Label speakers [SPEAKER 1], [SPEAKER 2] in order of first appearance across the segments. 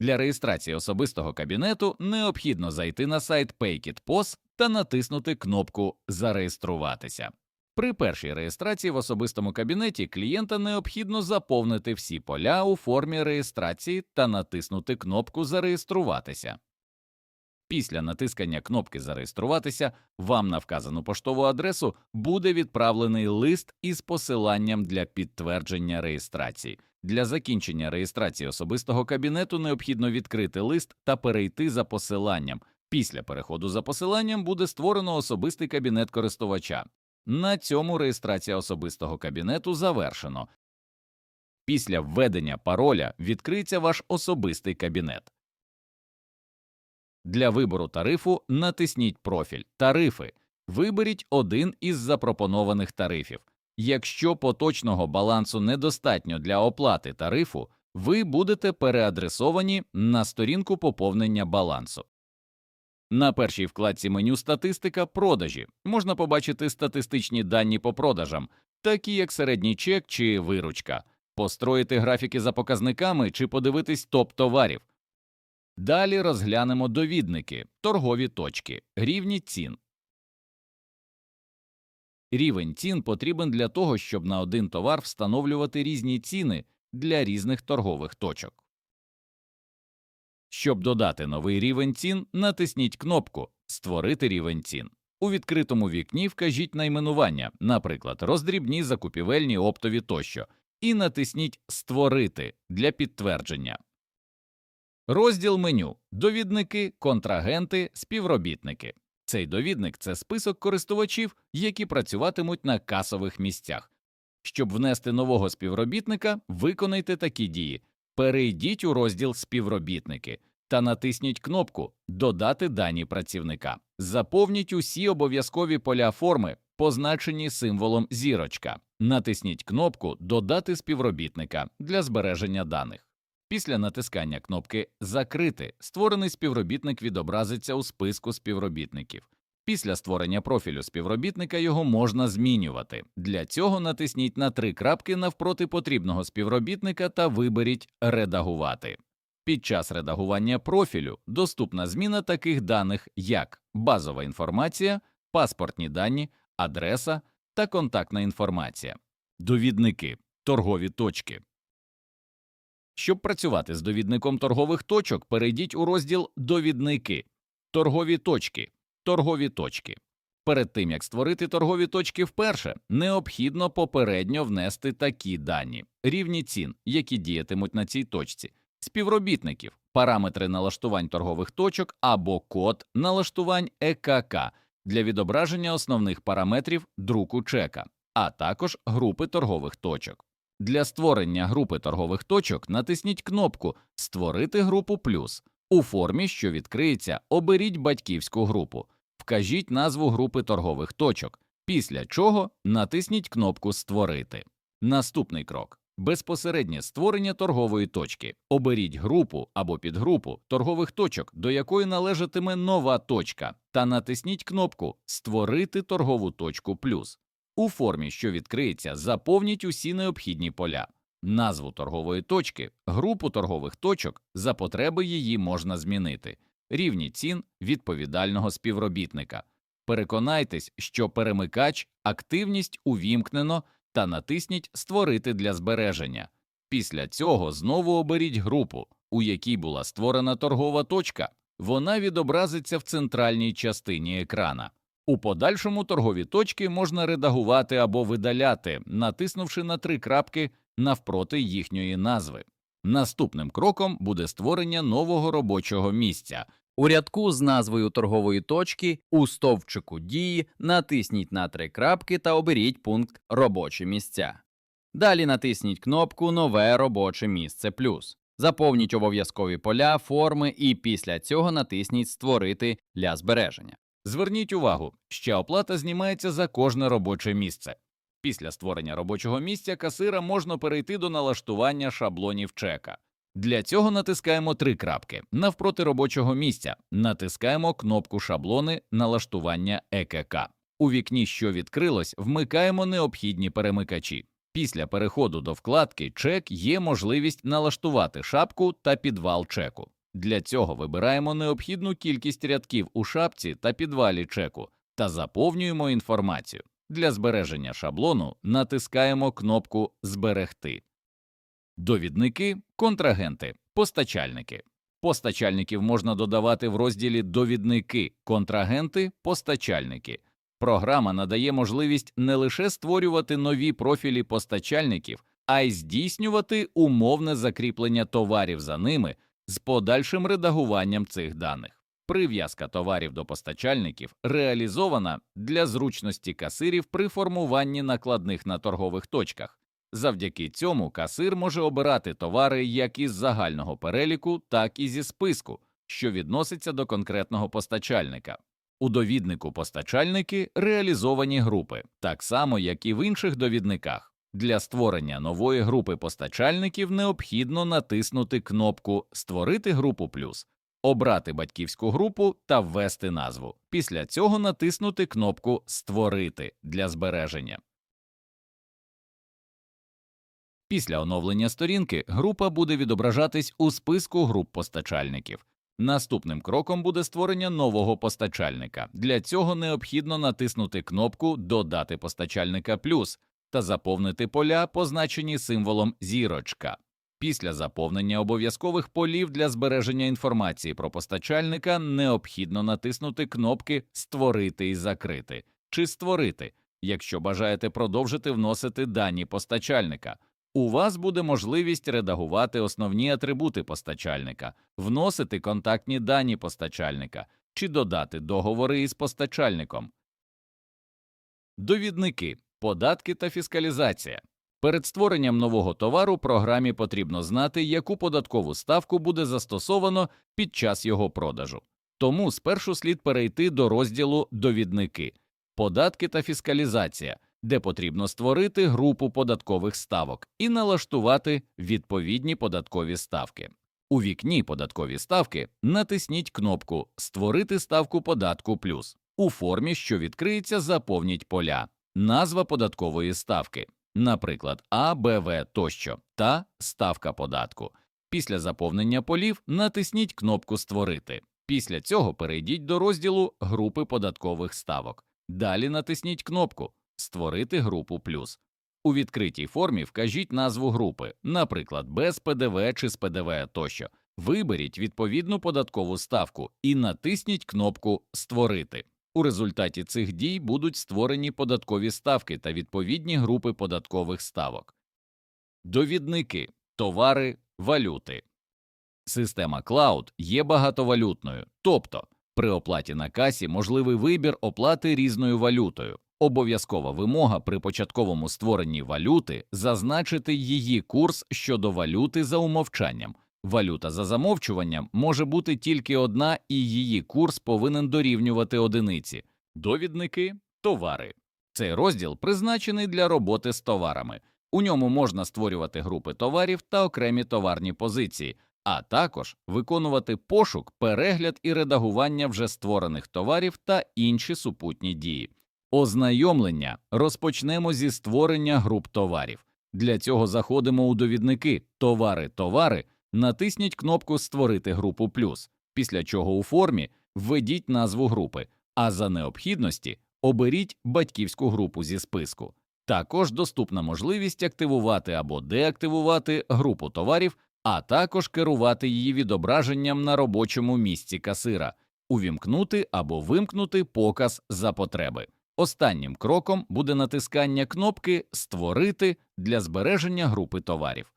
[SPEAKER 1] Для реєстрації особистого кабінету необхідно зайти на сайт PayKit.POS та натиснути кнопку Зареєструватися. При першій реєстрації в особистому кабінеті клієнта необхідно заповнити всі поля у формі реєстрації та натиснути кнопку Зареєструватися. Після натискання кнопки Зареєструватися вам на вказану поштову адресу буде відправлений лист із посиланням для підтвердження реєстрації. Для закінчення реєстрації особистого кабінету необхідно відкрити лист та перейти за посиланням. Після переходу за посиланням буде створено особистий кабінет користувача. На цьому реєстрація особистого кабінету завершено. Після введення пароля відкриється ваш особистий кабінет. Для вибору тарифу натисніть профіль Тарифи. Виберіть один із запропонованих тарифів. Якщо поточного балансу недостатньо для оплати тарифу, ви будете переадресовані на сторінку поповнення балансу. На першій вкладці меню Статистика продажі можна побачити статистичні дані по продажам, такі як середній чек чи виручка, построїти графіки за показниками чи подивитись топ товарів. Далі розглянемо довідники, торгові точки, рівні цін. Рівень цін потрібен для того, щоб на один товар встановлювати різні ціни для різних торгових точок. Щоб додати новий рівень цін, натисніть кнопку Створити рівень цін. У відкритому вікні вкажіть найменування, наприклад, роздрібні закупівельні оптові тощо, і натисніть Створити для підтвердження. Розділ меню Довідники, контрагенти, співробітники. Цей довідник це список користувачів, які працюватимуть на касових місцях. Щоб внести нового співробітника, виконайте такі дії. Перейдіть у розділ Співробітники та натисніть кнопку Додати дані працівника. Заповніть усі обов'язкові поля форми, позначені символом зірочка. Натисніть кнопку Додати співробітника для збереження даних. Після натискання кнопки Закрити створений співробітник відобразиться у списку співробітників. Після створення профілю співробітника його можна змінювати. Для цього натисніть на три крапки навпроти потрібного співробітника та виберіть Редагувати. Під час редагування профілю доступна зміна таких даних, як базова інформація, паспортні дані, адреса та контактна інформація, довідники, торгові точки. Щоб працювати з довідником торгових точок, перейдіть у розділ Довідники, торгові точки, торгові точки. Перед тим як створити торгові точки вперше, необхідно попередньо внести такі дані: рівні цін, які діятимуть на цій точці, співробітників, параметри налаштувань торгових точок або код налаштувань ЕКК для відображення основних параметрів друку чека, а також групи торгових точок. Для створення групи торгових точок натисніть кнопку Створити групу плюс. У формі, що відкриється, оберіть батьківську групу, вкажіть назву групи торгових точок, після чого натисніть кнопку Створити. Наступний крок безпосереднє створення торгової точки. Оберіть групу або підгрупу торгових точок, до якої належатиме нова точка, та натисніть кнопку Створити торгову точку плюс. У формі, що відкриється, заповніть усі необхідні поля, назву торгової точки, групу торгових точок, за потреби її можна змінити, рівні цін відповідального співробітника. Переконайтесь, що перемикач активність увімкнено та натисніть Створити для збереження. Після цього знову оберіть групу, у якій була створена торгова точка. Вона відобразиться в центральній частині екрана. У подальшому торгові точки можна редагувати або видаляти, натиснувши на три крапки навпроти їхньої назви. Наступним кроком буде створення нового робочого місця.
[SPEAKER 2] У рядку з назвою торгової точки у стовпчику дії натисніть на три крапки та оберіть пункт Робочі місця. Далі натисніть кнопку Нове робоче місце плюс. Заповніть обов'язкові поля, форми і після цього натисніть Створити для збереження.
[SPEAKER 1] Зверніть увагу, ще оплата знімається за кожне робоче місце. Після створення робочого місця касира можна перейти до налаштування шаблонів чека. Для цього натискаємо три крапки навпроти робочого місця, натискаємо кнопку шаблони налаштування ЕКК. У вікні, що відкрилось, вмикаємо необхідні перемикачі. Після переходу до вкладки Чек є можливість налаштувати шапку та підвал чеку. Для цього вибираємо необхідну кількість рядків у шапці та підвалі чеку та заповнюємо інформацію. Для збереження шаблону натискаємо кнопку Зберегти. Довідники, контрагенти, постачальники. Постачальників можна додавати в розділі Довідники, контрагенти, постачальники. Програма надає можливість не лише створювати нові профілі постачальників, а й здійснювати умовне закріплення товарів за ними з подальшим редагуванням цих даних. Прив'язка товарів до постачальників реалізована для зручності касирів при формуванні накладних на торгових точках. Завдяки цьому касир може обирати товари як із загального переліку, так і зі списку, що відноситься до конкретного постачальника. У довіднику постачальники реалізовані групи, так само як і в інших довідниках. Для створення нової групи постачальників необхідно натиснути кнопку Створити групу плюс, обрати батьківську групу та ввести назву. Після цього натиснути кнопку Створити для збереження. Після оновлення сторінки група буде відображатись у списку груп постачальників. Наступним кроком буде створення нового постачальника. Для цього необхідно натиснути кнопку Додати постачальника плюс та заповнити поля, позначені символом зірочка. Після заповнення обов'язкових полів для збереження інформації про постачальника необхідно натиснути кнопки Створити і закрити чи Створити, якщо бажаєте продовжити вносити дані постачальника. У вас буде можливість редагувати основні атрибути постачальника, вносити контактні дані постачальника чи додати договори із постачальником. Довідники, податки та фіскалізація. Перед створенням нового товару програмі потрібно знати, яку податкову ставку буде застосовано під час його продажу. Тому спершу слід перейти до розділу Довідники, податки та фіскалізація, де потрібно створити групу податкових ставок і налаштувати відповідні податкові ставки. У вікні податкові ставки натисніть кнопку Створити ставку податку плюс. У формі, що відкриється, заповніть поля, назва податкової ставки, наприклад, А, Б, В тощо, та ставка податку. Після заповнення полів натисніть кнопку Створити. Після цього перейдіть до розділу Групи податкових ставок. Далі натисніть кнопку Створити групу плюс. У відкритій формі вкажіть назву групи, наприклад, без ПДВ чи з ПДВ тощо. Виберіть відповідну податкову ставку і натисніть кнопку Створити. У результаті цих дій будуть створені податкові ставки та відповідні групи податкових ставок. Довідники, товари, валюти. Система Cloud є багатовалютною, тобто при оплаті на касі можливий вибір оплати різною валютою. Обов'язкова вимога при початковому створенні валюти зазначити її курс щодо валюти за умовчанням. Валюта за замовчуванням може бути тільки одна, і її курс повинен дорівнювати одиниці. Довідники, товари. Цей розділ призначений для роботи з товарами. У ньому можна створювати групи товарів та окремі товарні позиції, а також виконувати пошук, перегляд і редагування вже створених товарів та інші супутні дії. Ознайомлення розпочнемо зі створення груп товарів. Для цього заходимо у довідники Товари, товари, натисніть кнопку Створити групу плюс, після чого у формі введіть назву групи, а за необхідності оберіть батьківську групу зі списку. Також доступна можливість активувати або деактивувати групу товарів, а також керувати її відображенням на робочому місці касира, увімкнути або вимкнути показ за потреби. Останнім кроком буде натискання кнопки Створити для збереження групи товарів.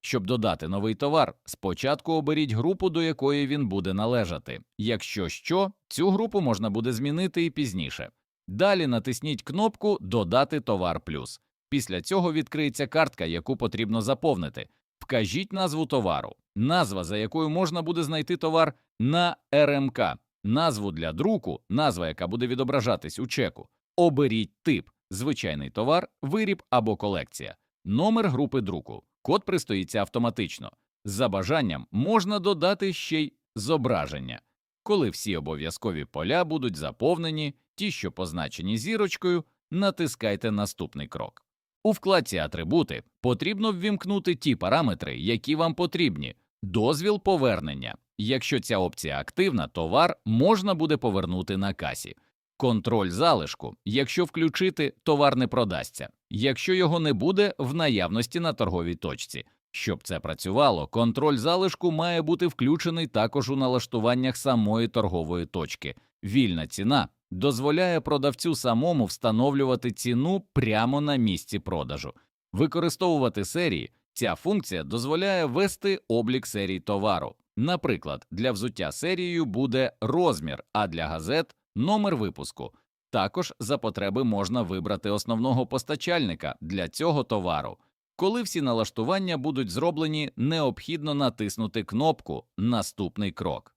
[SPEAKER 1] Щоб додати новий товар, спочатку оберіть групу, до якої він буде належати. Якщо що, цю групу можна буде змінити і пізніше. Далі натисніть кнопку Додати товар плюс. Після цього відкриється картка, яку потрібно заповнити. Вкажіть назву товару, назва, за якою можна буде знайти товар на РМК, назву для друку, назва, яка буде відображатись у чеку. Оберіть тип звичайний товар, виріб або колекція, номер групи друку. Код пристоїться автоматично. За бажанням можна додати ще й зображення. Коли всі обов'язкові поля будуть заповнені, ті, що позначені зірочкою, натискайте наступний крок. У вкладці Атрибути потрібно ввімкнути ті параметри, які вам потрібні. Дозвіл повернення. Якщо ця опція активна, товар можна буде повернути на касі. Контроль залишку. Якщо включити, товар не продасться. Якщо його не буде в наявності на торговій точці. Щоб це працювало, контроль залишку має бути включений також у налаштуваннях самої торгової точки. Вільна ціна дозволяє продавцю самому встановлювати ціну прямо на місці продажу. Використовувати серії ця функція дозволяє вести облік серій товару. Наприклад, для взуття серією буде розмір, а для газет номер випуску. Також за потреби можна вибрати основного постачальника для цього товару. Коли всі налаштування будуть зроблені, необхідно натиснути кнопку Наступний крок.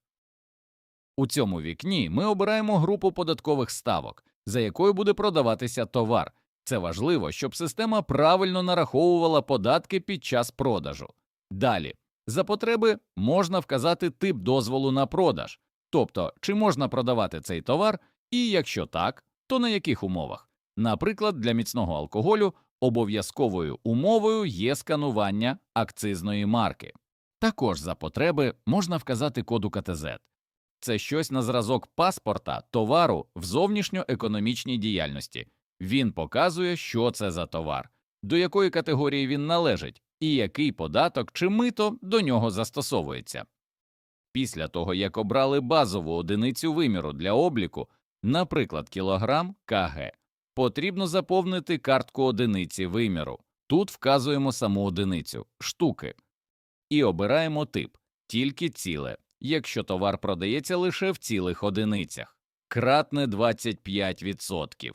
[SPEAKER 1] У цьому вікні ми обираємо групу податкових ставок, за якою буде продаватися товар. Це важливо, щоб система правильно нараховувала податки під час продажу. Далі, за потреби можна вказати тип дозволу на продаж, тобто чи можна продавати цей товар, і якщо так, то на яких умовах. Наприклад, для міцного алкоголю обов'язковою умовою є сканування акцизної марки. Також за потреби можна вказати код УКТЗ. Це щось на зразок паспорта товару в зовнішньоекономічній діяльності. Він показує, що це за товар, до якої категорії він належить, і який податок чи мито до нього застосовується. Після того, як обрали базову одиницю виміру для обліку, наприклад, кілограм КГ, потрібно заповнити картку одиниці виміру. Тут вказуємо саму одиницю штуки і обираємо тип тільки ціле, якщо товар продається лише в цілих одиницях, кратне 25%,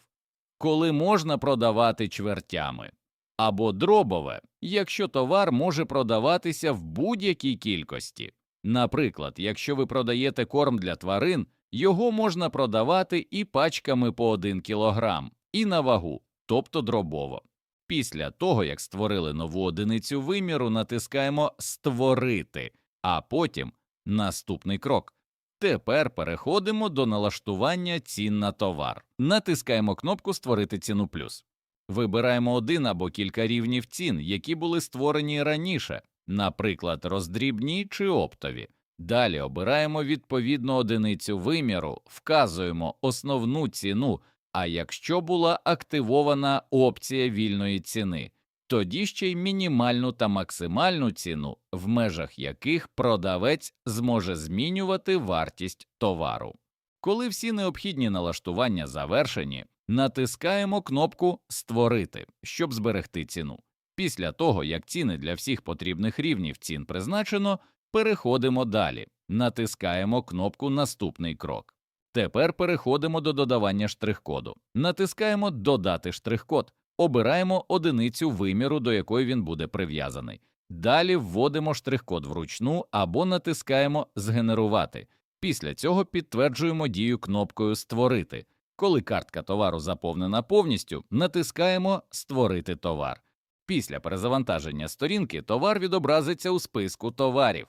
[SPEAKER 1] коли можна продавати чвертями, або дробове, якщо товар може продаватися в будь-якій кількості. Наприклад, якщо ви продаєте корм для тварин, його можна продавати і пачками по 1 кг, і на вагу, тобто дробово. Після того, як створили нову одиницю виміру, натискаємо Створити, а потім наступний крок. Тепер переходимо до налаштування цін на товар. Натискаємо кнопку Створити ціну плюс. Вибираємо один або кілька рівнів цін, які були створені раніше, наприклад, роздрібні чи оптові. Далі обираємо відповідну одиницю виміру, вказуємо основну ціну, а якщо була активована опція вільної ціни, тоді ще й мінімальну та максимальну ціну, в межах яких продавець зможе змінювати вартість товару. Коли всі необхідні налаштування завершені, натискаємо кнопку Створити, щоб зберегти ціну. Після того, як ціни для всіх потрібних рівнів цін призначено, переходимо далі, натискаємо кнопку Наступний крок. Тепер переходимо до додавання штрих-коду. Натискаємо Додати штрих-код, обираємо одиницю виміру, до якої він буде прив'язаний. Далі вводимо штрих-код вручну або натискаємо Згенерувати. Після цього підтверджуємо дію кнопкою Створити. Коли картка товару заповнена повністю, натискаємо Створити товар. Після перезавантаження сторінки товар відобразиться у списку товарів.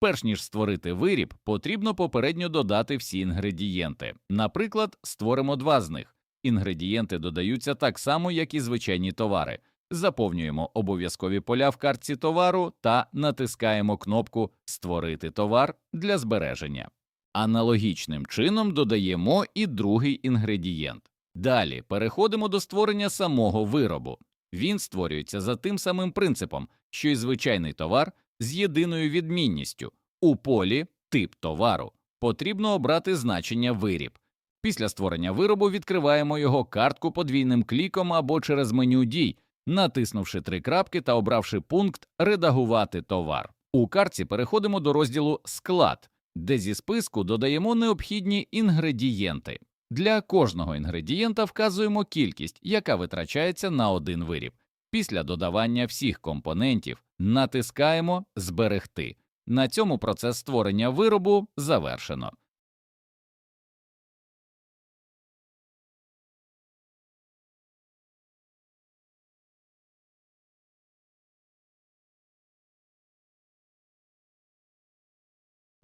[SPEAKER 1] Перш ніж створити виріб, потрібно попередньо додати всі інгредієнти. Наприклад, створимо два з них. Інгредієнти додаються так само, як і звичайні товари. Заповнюємо обов'язкові поля в картці товару та натискаємо кнопку Створити товар для збереження. Аналогічним чином додаємо і другий інгредієнт. Далі переходимо до створення самого виробу. Він створюється за тим самим принципом, що й звичайний товар з єдиною відмінністю у полі тип товару потрібно обрати значення виріб. Після створення виробу відкриваємо його картку подвійним кліком або через меню дій, натиснувши три крапки та обравши пункт Редагувати товар. У картці переходимо до розділу Склад, де зі списку додаємо необхідні інгредієнти. Для кожного інгредієнта вказуємо кількість, яка витрачається на один виріб. Після додавання всіх компонентів натискаємо Зберегти. На цьому процес створення виробу завершено.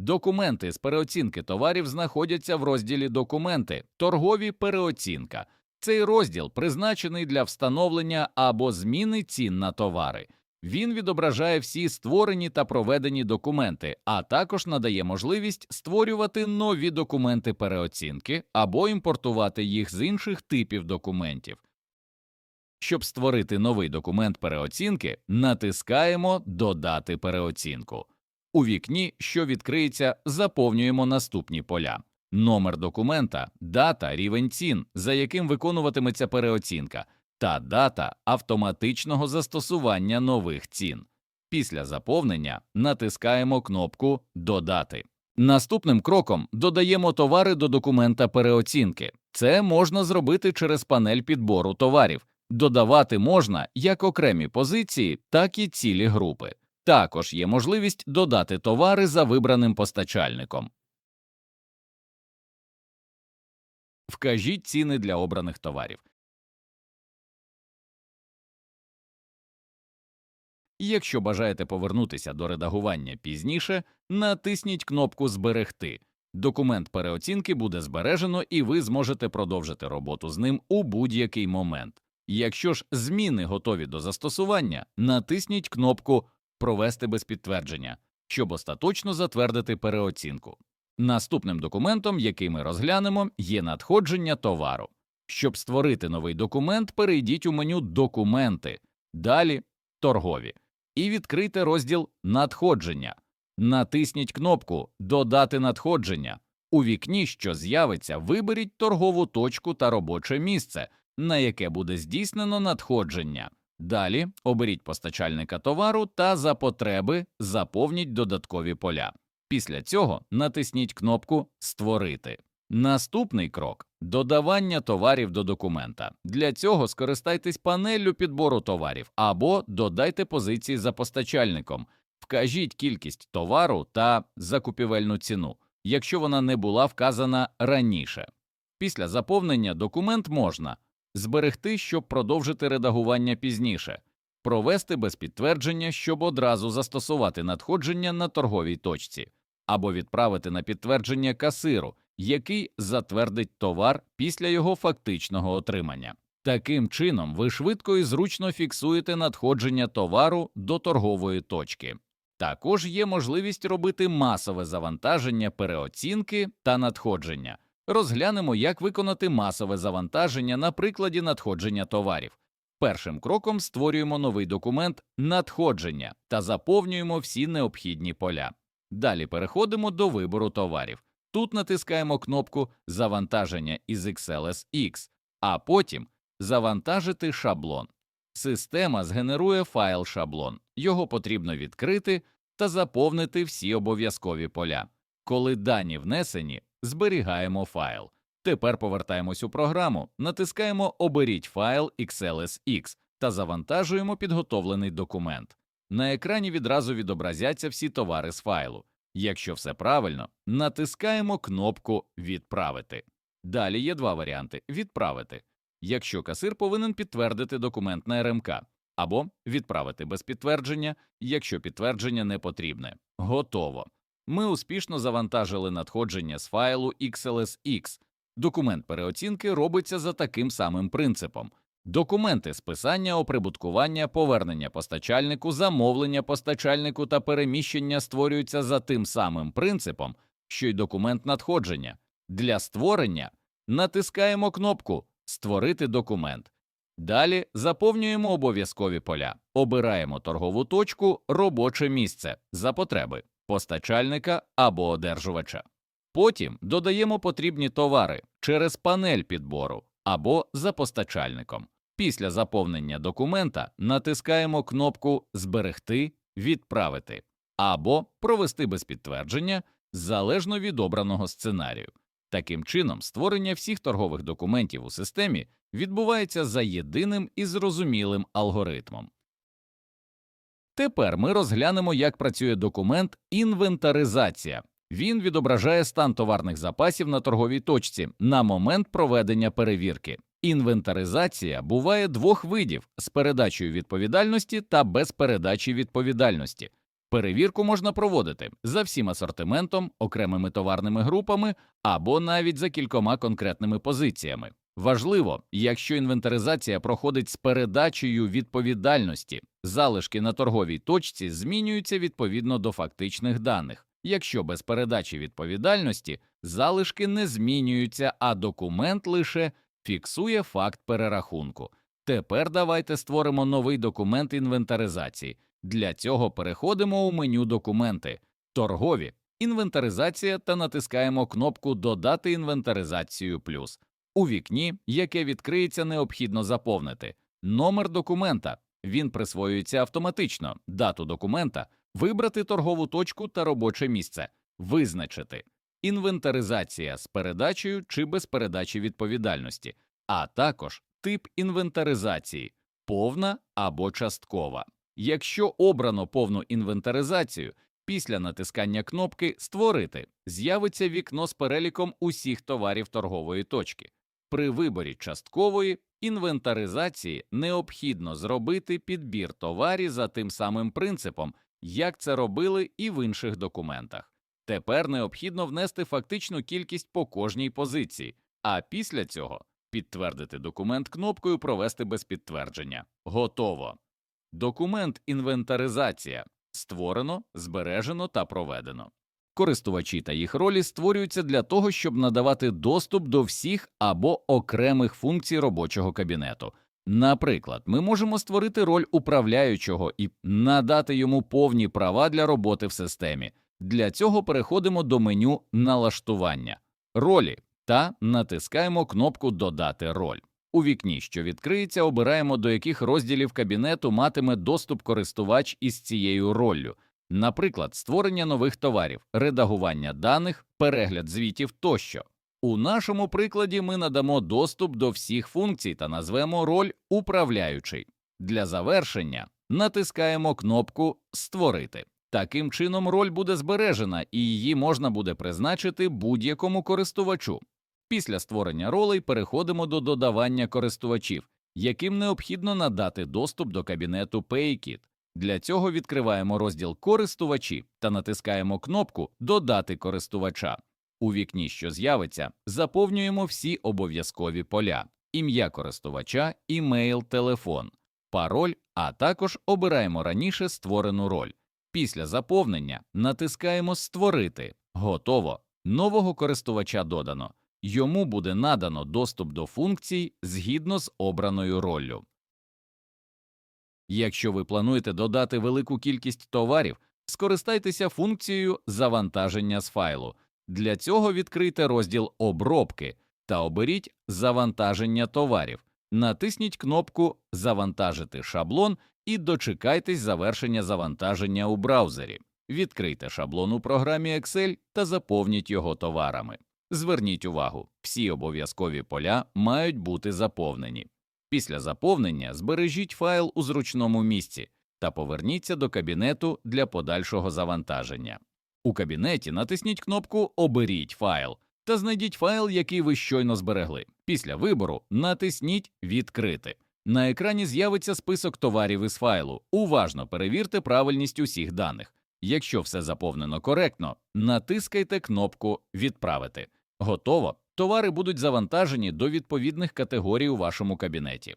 [SPEAKER 1] Документи з переоцінки товарів знаходяться в розділі Документи, торгові переоцінка. Цей розділ призначений для встановлення або зміни цін на товари. Він відображає всі створені та проведені документи, а також надає можливість створювати нові документи переоцінки або імпортувати їх з інших типів документів. Щоб створити новий документ переоцінки, натискаємо Додати переоцінку. У вікні, що відкриється, заповнюємо наступні поля: номер документа, дата, рівень цін, за яким виконуватиметься переоцінка, та дата автоматичного застосування нових цін. Після заповнення натискаємо кнопку Додати. Наступним кроком додаємо товари до документа переоцінки. Це можна зробити через панель підбору товарів. Додавати можна як окремі позиції, так і цілі групи. Також є можливість додати товари за вибраним постачальником. Вкажіть ціни для обраних товарів. Якщо бажаєте повернутися до редагування пізніше, натисніть кнопку Зберегти. Документ переоцінки буде збережено і ви зможете продовжити роботу з ним у будь-який момент. Якщо ж зміни готові до застосування, натисніть кнопку Провести без підтвердження, щоб остаточно затвердити переоцінку. Наступним документом, який ми розглянемо, є надходження товару. Щоб створити новий документ, перейдіть у меню Документи, далі Торгові і відкрийте розділ Надходження. Натисніть кнопку Додати надходження. У вікні, що з'явиться, виберіть торгову точку та робоче місце, на яке буде здійснено надходження. Далі оберіть постачальника товару та за потреби заповніть додаткові поля. Після цього натисніть кнопку Створити. Наступний крок додавання товарів до документа. Для цього скористайтесь панеллю підбору товарів або додайте позиції за постачальником, вкажіть кількість товару та закупівельну ціну, якщо вона не була вказана раніше. Після заповнення документ можна зберегти, щоб продовжити редагування пізніше, провести без підтвердження, щоб одразу застосувати надходження на торговій точці, або відправити на підтвердження касиру, який затвердить товар після його фактичного отримання. Таким чином, ви швидко і зручно фіксуєте надходження товару до торгової точки. Також є можливість робити масове завантаження переоцінки та надходження. Розглянемо, як виконати масове завантаження на прикладі надходження товарів. Першим кроком створюємо новий документ надходження та заповнюємо всі необхідні поля. Далі переходимо до вибору товарів. Тут натискаємо кнопку Завантаження із XLSX, а потім Завантажити шаблон. Система згенерує файл шаблон. Його потрібно відкрити та заповнити всі обов'язкові поля. Коли дані внесені, зберігаємо файл. Тепер повертаємось у програму, натискаємо Оберіть файл XLSX та завантажуємо підготовлений документ. На екрані відразу відобразяться всі товари з файлу. Якщо все правильно, натискаємо кнопку Відправити. Далі є два варіанти відправити. Якщо касир повинен підтвердити документ на РМК, або відправити без підтвердження, якщо підтвердження не потрібне. Готово. Ми успішно завантажили надходження з файлу XLSX. Документ переоцінки робиться за таким самим принципом. Документи списання, оприбуткування, повернення постачальнику, замовлення постачальнику та переміщення створюються за тим самим принципом, що й документ надходження. Для створення натискаємо кнопку Створити документ. Далі заповнюємо обов'язкові поля, обираємо торгову точку, робоче місце за потреби постачальника або одержувача. Потім додаємо потрібні товари через панель підбору або за постачальником. Після заповнення документа натискаємо кнопку Зберегти, відправити або провести без підтвердження залежно від обраного сценарію. Таким чином, створення всіх торгових документів у системі відбувається за єдиним і зрозумілим алгоритмом. Тепер ми розглянемо, як працює документ інвентаризація. Він відображає стан товарних запасів на торговій точці на момент проведення перевірки. Інвентаризація буває двох видів з передачею відповідальності та без передачі відповідальності. Перевірку можна проводити за всім асортиментом, окремими товарними групами або навіть за кількома конкретними позиціями. Важливо, якщо інвентаризація проходить з передачею відповідальності, залишки на торговій точці змінюються відповідно до фактичних даних. Якщо без передачі відповідальності залишки не змінюються, а документ лише фіксує факт перерахунку. Тепер давайте створимо новий документ інвентаризації. Для цього переходимо у меню Документи, торгові, інвентаризація та натискаємо кнопку Додати інвентаризацію плюс. У вікні, яке відкриється, необхідно заповнити. Номер документа. Він присвоюється автоматично, дату документа, вибрати торгову точку та робоче місце, визначити. Інвентаризація з передачею чи без передачі відповідальності, а також тип інвентаризації. Повна або часткова. Якщо обрано повну інвентаризацію, після натискання кнопки Створити з'явиться вікно з переліком усіх товарів торгової точки. При виборі часткової інвентаризації необхідно зробити підбір товарів за тим самим принципом, як це робили і в інших документах. Тепер необхідно внести фактичну кількість по кожній позиції, а після цього підтвердити документ кнопкою Провести без підтвердження. Готово. Документ інвентаризація створено, збережено та проведено. Користувачі та їх ролі створюються для того, щоб надавати доступ до всіх або окремих функцій робочого кабінету. Наприклад, ми можемо створити роль управляючого і надати йому повні права для роботи в системі. Для цього переходимо до меню Налаштування ролі та натискаємо кнопку Додати роль. У вікні, що відкриється, обираємо, до яких розділів кабінету матиме доступ користувач із цією роллю. Наприклад, створення нових товарів, редагування даних, перегляд звітів тощо. У нашому прикладі ми надамо доступ до всіх функцій та назвемо роль управляючий. Для завершення натискаємо кнопку Створити. Таким чином роль буде збережена і її можна буде призначити будь-якому користувачу. Після створення ролей переходимо до додавання користувачів, яким необхідно надати доступ до кабінету PayKit. Для цього відкриваємо розділ Користувачі та натискаємо кнопку Додати користувача. У вікні, що з'явиться, заповнюємо всі обов'язкові поля: ім'я користувача, імейл, телефон, пароль, а також обираємо раніше створену роль. Після заповнення натискаємо Створити. Готово. Нового користувача додано. Йому буде надано доступ до функцій згідно з обраною роллю. Якщо ви плануєте додати велику кількість товарів, скористайтеся функцією завантаження з файлу. Для цього відкрийте розділ Обробки та оберіть Завантаження товарів. Натисніть кнопку Завантажити шаблон і дочекайтесь завершення завантаження у браузері. Відкрийте шаблон у програмі Excel та заповніть його товарами. Зверніть увагу, всі обов'язкові поля мають бути заповнені. Після заповнення збережіть файл у зручному місці та поверніться до кабінету для подальшого завантаження. У кабінеті натисніть кнопку Оберіть файл та знайдіть файл, який ви щойно зберегли. Після вибору натисніть Відкрити. На екрані з'явиться список товарів із файлу. Уважно перевірте правильність усіх даних. Якщо все заповнено коректно, натискайте кнопку Відправити. Готово. Товари будуть завантажені до відповідних категорій у вашому кабінеті.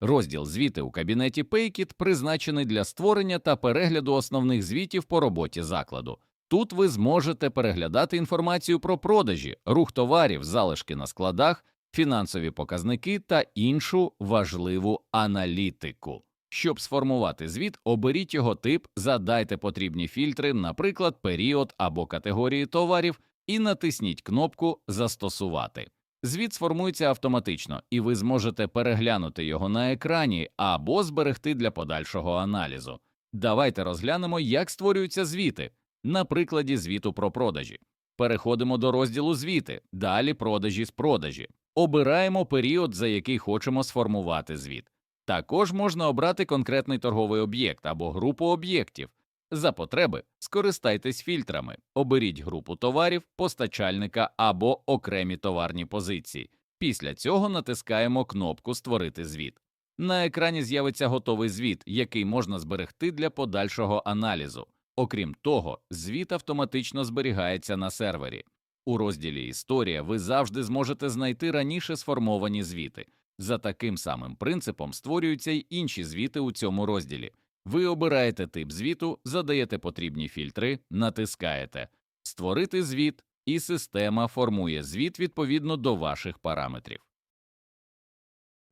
[SPEAKER 1] Розділ звіти у кабінеті Paykit призначений для створення та перегляду основних звітів по роботі закладу. Тут ви зможете переглядати інформацію про продажі, рух товарів, залишки на складах, фінансові показники та іншу важливу аналітику. Щоб сформувати звіт, оберіть його тип, задайте потрібні фільтри, наприклад, період або категорії товарів, і натисніть кнопку Застосувати. Звіт сформується автоматично, і ви зможете переглянути його на екрані або зберегти для подальшого аналізу. Давайте розглянемо, як створюються звіти на прикладі звіту про продажі. Переходимо до розділу звіти, далі продажі з продажі. Обираємо період, за який хочемо сформувати звіт. Також можна обрати конкретний торговий об'єкт або групу об'єктів. За потреби скористайтесь фільтрами, оберіть групу товарів, постачальника або окремі товарні позиції. Після цього натискаємо кнопку Створити звіт. На екрані з'явиться готовий звіт, який можна зберегти для подальшого аналізу. Окрім того, звіт автоматично зберігається на сервері. У розділі Історія ви завжди зможете знайти раніше сформовані звіти. За таким самим принципом створюються й інші звіти у цьому розділі. Ви обираєте тип звіту, задаєте потрібні фільтри, натискаєте Створити звіт, і система формує звіт відповідно до ваших параметрів.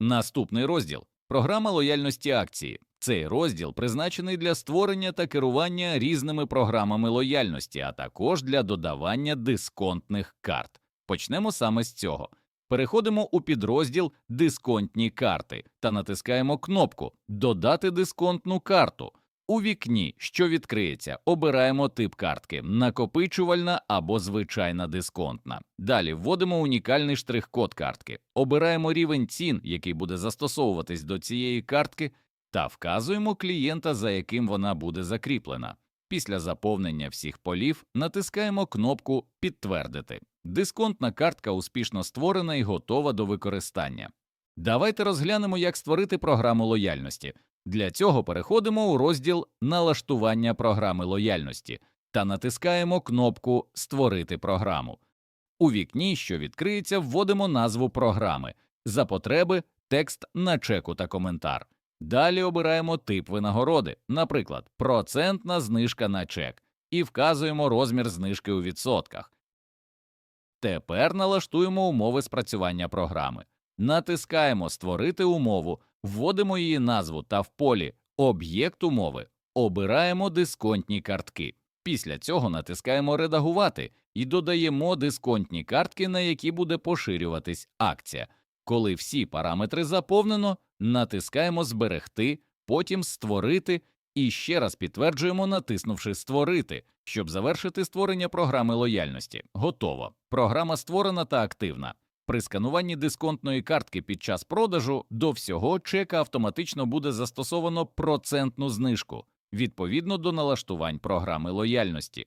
[SPEAKER 1] Наступний розділ програма лояльності акції. Цей розділ призначений для створення та керування різними програмами лояльності, а також для додавання дисконтних карт. Почнемо саме з цього. Переходимо у підрозділ Дисконтні карти та натискаємо кнопку Додати дисконтну карту. У вікні, що відкриється, обираємо тип картки накопичувальна або звичайна дисконтна. Далі вводимо унікальний штрих-код картки, обираємо рівень цін, який буде застосовуватись до цієї картки, та вказуємо клієнта, за яким вона буде закріплена. Після заповнення всіх полів натискаємо кнопку Підтвердити. Дисконтна картка успішно створена і готова до використання. Давайте розглянемо, як створити програму лояльності. Для цього переходимо у розділ Налаштування програми лояльності та натискаємо кнопку Створити програму. У вікні, що відкриється, вводимо назву програми, за потреби текст на чеку та коментар. Далі обираємо тип винагороди, наприклад, процентна знижка на чек, і вказуємо розмір знижки у відсотках. Тепер налаштуємо умови спрацювання програми. Натискаємо Створити умову, вводимо її назву та в полі Об'єкт умови обираємо дисконтні картки. Після цього натискаємо Редагувати і додаємо дисконтні картки, на які буде поширюватись акція. Коли всі параметри заповнено, натискаємо Зберегти, потім Створити і ще раз підтверджуємо, натиснувши Створити, щоб завершити створення програми лояльності. Готово. Програма створена та активна. При скануванні дисконтної картки під час продажу до всього чека автоматично буде застосовано процентну знижку відповідно до налаштувань програми лояльності.